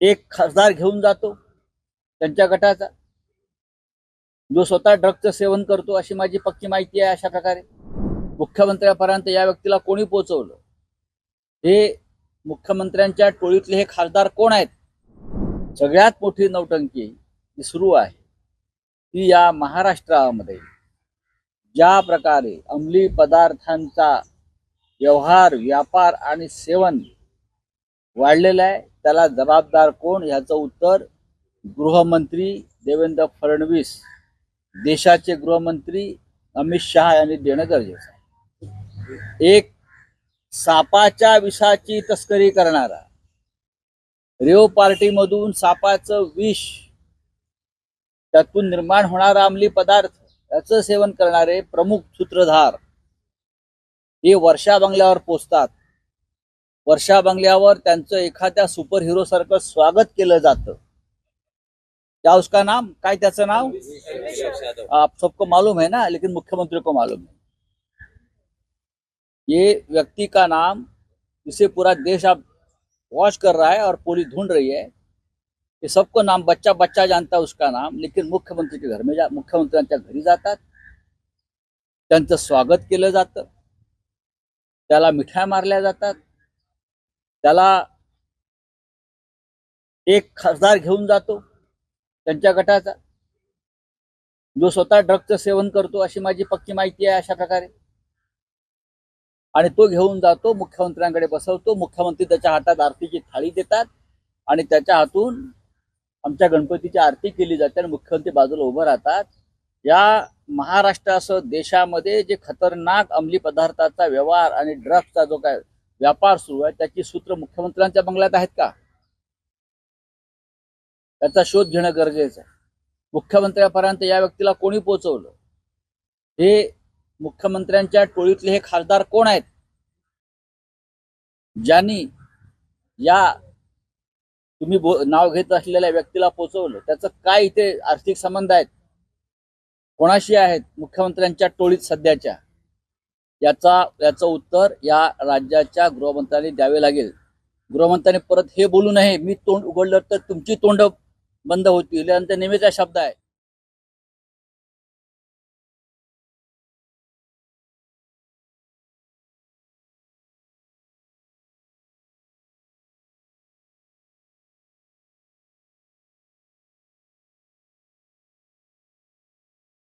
एक खासदार घेऊन जातो त्यांच्या गटाचा. जो स्वतः ड्रगचं सेवन करतो अशी माझी पक्की माहिती आहे अशा प्रकारे. मुख्यमंत्र्यापर्यंत या व्यक्तीला कोणी पोहोचवलं? हे मुख्यमंत्र्यांच्या टोळीतले हे खासदार कोण आहेत? सगळ्यात मोठी नौटंकी जी सुरू आहे ती या महाराष्ट्रामध्ये ज्या प्रकारे अंमली पदार्थांचा व्यवहार व्यापार आणि सेवन वाढलेलं आहे. त्याला जबाबदार कोण? ह्याचं उत्तर गृहमंत्री देवेंद्र फडणवीस. देशाचे गृहमंत्री अमित शहा यांनी देणं गरजेचं आहे. एक सापाच्या विषाची तस्करी करणारा रेव पार्टीमधून सापाचं विष त्यातून निर्माण होणारा अंमली पदार्थ याचं सेवन करणारे प्रमुख सूत्रधार हे वर्षा बंगल्यावर पोचतात. वर्षा बंगल्यावर त्यांचं एखाद्या सुपर हिरो सारखं स्वागत केलं जातं. क्या उसका नाम? काय त्याचं नाव? आप सबको मालूम है ना? लेकिन मुख्यमंत्री को मालूम है. ये व्यक्ति का नाम जिसे पूरा देश आप वॉच कर रहा है और पुलिस ढूंढ रही है ये सबको नाम बच्चा बच्चा जानता है उसका नाम लेकिन मुख्यमंत्री के घर में जा मुख्यमंत्र्यांच्या घरी जातात. त्यांचं स्वागत केलं जातं. त्याला मिठाई मारल्या जातात. त्याला एक खासदार घेऊन जातो त्यांच्या गटाचा. जो स्वतः ड्रगचं सेवन करतो अशी माझी पक्की माहिती आहे अशा प्रकारे. आणि तो घेऊन जातो मुख्यमंत्र्यांकडे बसवतो. मुख्यमंत्री त्याच्या हातात आरतीची थाळी देतात आणि त्याच्या हातून आमच्या गणपतीची आरती केली जाते आणि मुख्यमंत्री बाजूला उभं राहतात. या महाराष्ट्रासह देशामध्ये जे खतरनाक अंमली पदार्थाचा व्यवहार आणि ड्रग्सचा जो काय व्यापार सुरू आहे. त्याची सूत्र मुख्यमंत्र्यांच्या बंगल्यात आहेत का? त्याचा शोध घेणं गरजेचं आहे. मुख्यमंत्र्यापर्यंत या व्यक्तीला कोणी पोहोचवलं हे मुख्यमंत्र्यांच्या टोळीतले हे खासदार कोण आहेत? ज्यांनी या तुम्ही नाव घेत असलेल्या व्यक्तीला पोहोचवलं त्याचं काय इथे आर्थिक संबंध आहेत? कोणाशी आहेत मुख्यमंत्र्यांच्या टोळीत सध्याच्या? याचा याचं उत्तर या राज्याच्या गृहमंत्र्यांनी द्यावे लागेल. गृहमंत्र्यांनी परत हे बोलू नये मी तोंड उघडलं तर तुमची तोंड बंद होतील. आणि ते नेहमीचा शब्द आहे